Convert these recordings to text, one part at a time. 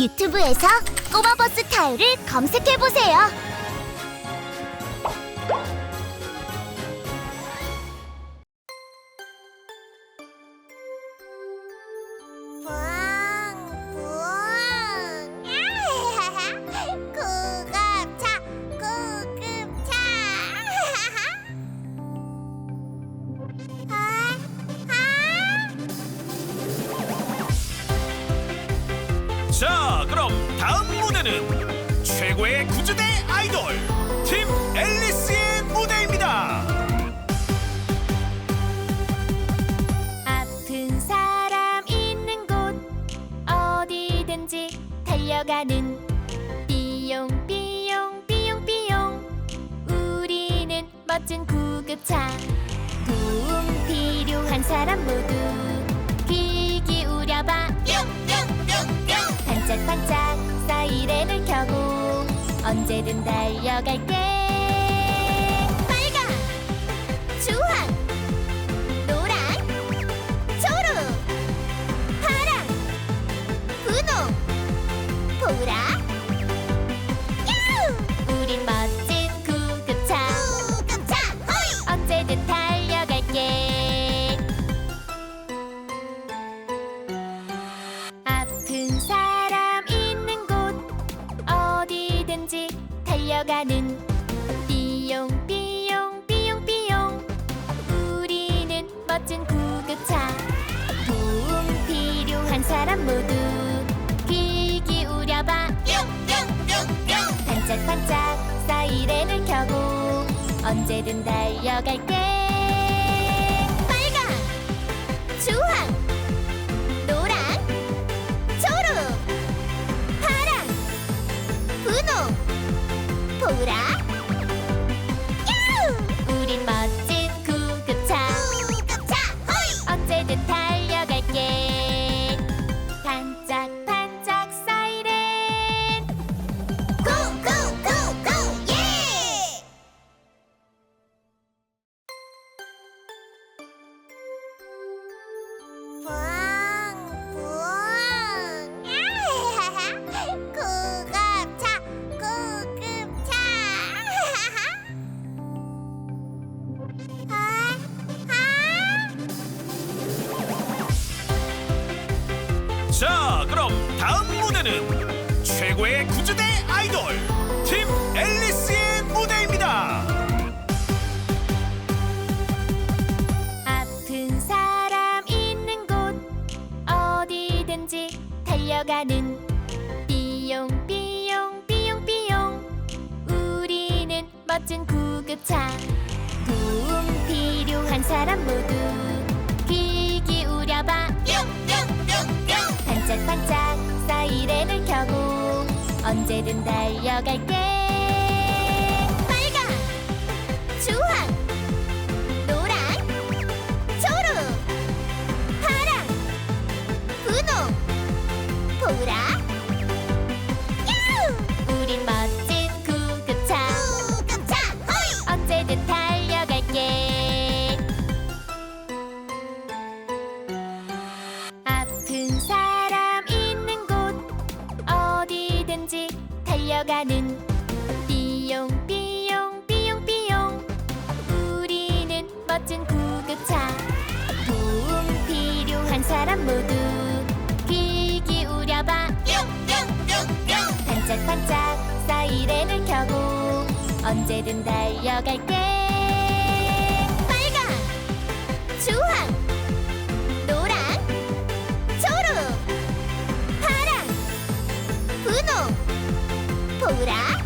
유튜브에서 꼬마버스 타일을 검색해보세요. 자 그럼 다음 무대는 최고의 구즈대 아이돌 팀 앨리스의 무대입니다. 아픈 사람 있는 곳 어디든지 달려가는. 삐용 삐용 삐용 삐용. 우리는 멋진 구급차. 도움 필요한 사람 모두. 달려갈게. 빨강 주황. 나가는 삐용삐용 삐용삐용. 우리는 멋진 구급차. 도움 필요한 사람 모두 귀 기울여봐. 뿅뿅뿅뿅. 반짝반짝 사이렌을 켜고 언제든 달려갈게. Okay. 언제든 달려갈게. 빨강 주황 노랑 초록 파랑 분홍 보라.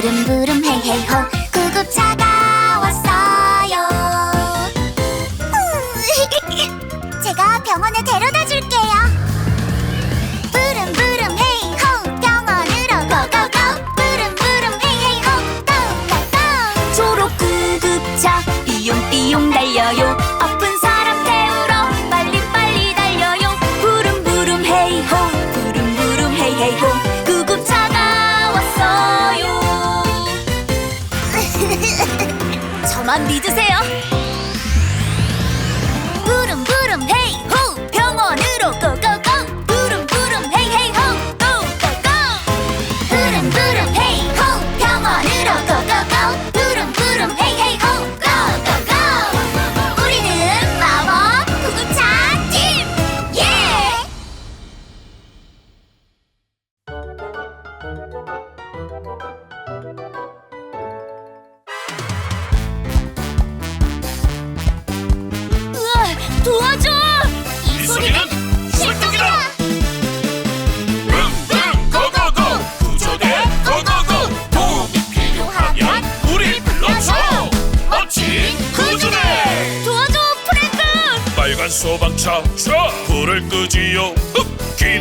부름부름 헤이헤이 만 믿으세요.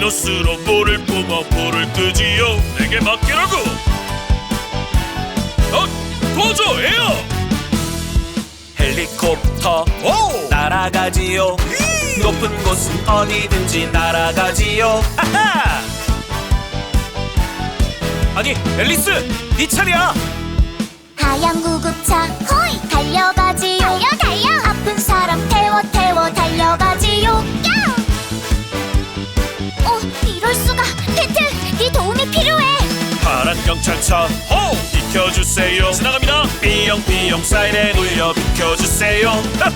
주스로 볼을 뽑아 볼을 끄지요. 내게 맡기라고. 어, 도저 에어. 헬리콥터. 오! 날아가지요. 히! 높은 곳은 어디든지 날아가지요. 아하! 아니 앨리스 이 차례야. 하얀 구급차 호이 달려가지요. 달려 달려. 아픈 사람 태워 태워 달려가지요. 야! 경찰차 호 비켜주세요 지나갑니다 삐용삐용 사이렌 울려 비켜주세요!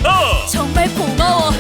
정말 고마워.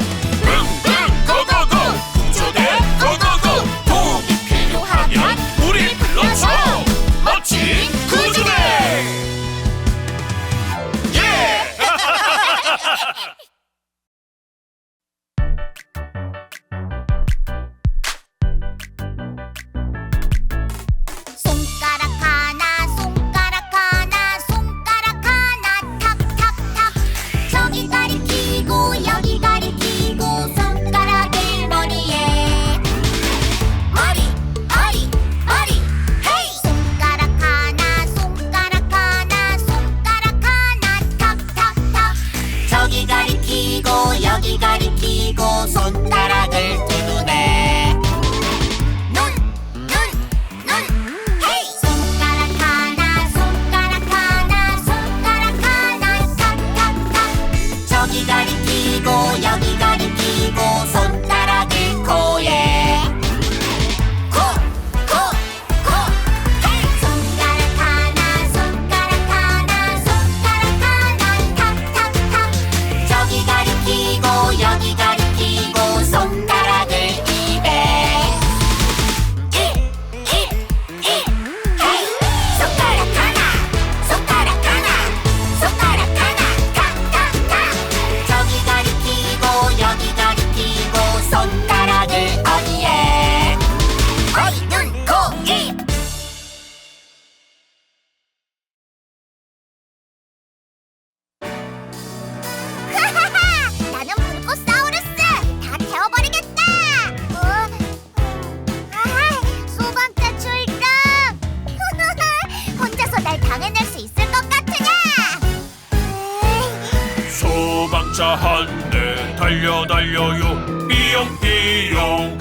한대 달려 달려요. 삐용삐용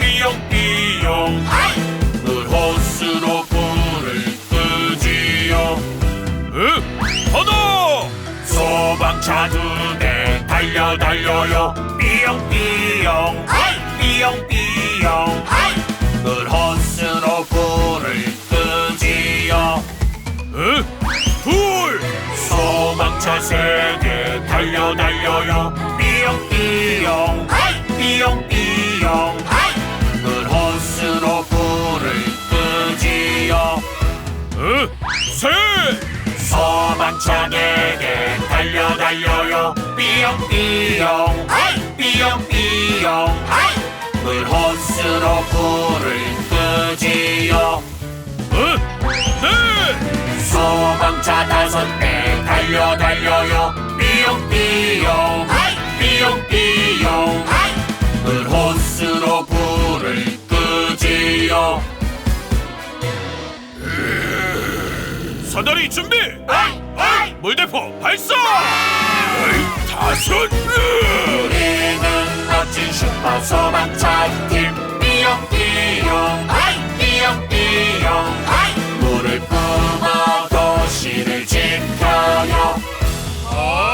삐용삐용 늘 호스로 불을 끄지요. 응? 하나 소방차 두대 달려 달려요. 삐용삐용 삐용삐용 늘 호스로 불을 2차 세계 달려 달려요 삐용삐용 하이! 삐용삐용 하이! 늘 호스로 불을 끄지요 으, 세! 소방차에게 달려 달려요 삐용삐용 하이! 삐용삐용 하이! 물 호스로 불을 끄지요 소방차 다섯 대 달려 달려요. 삐용삐용. 삐용삐용. 늘 호스로 불을 끄지요. 사다리 준비! 물대포 발사! 다섯 우리는 멋진 슈퍼 소방차 팀. 삐용삐용. 삐용삐용 Oh!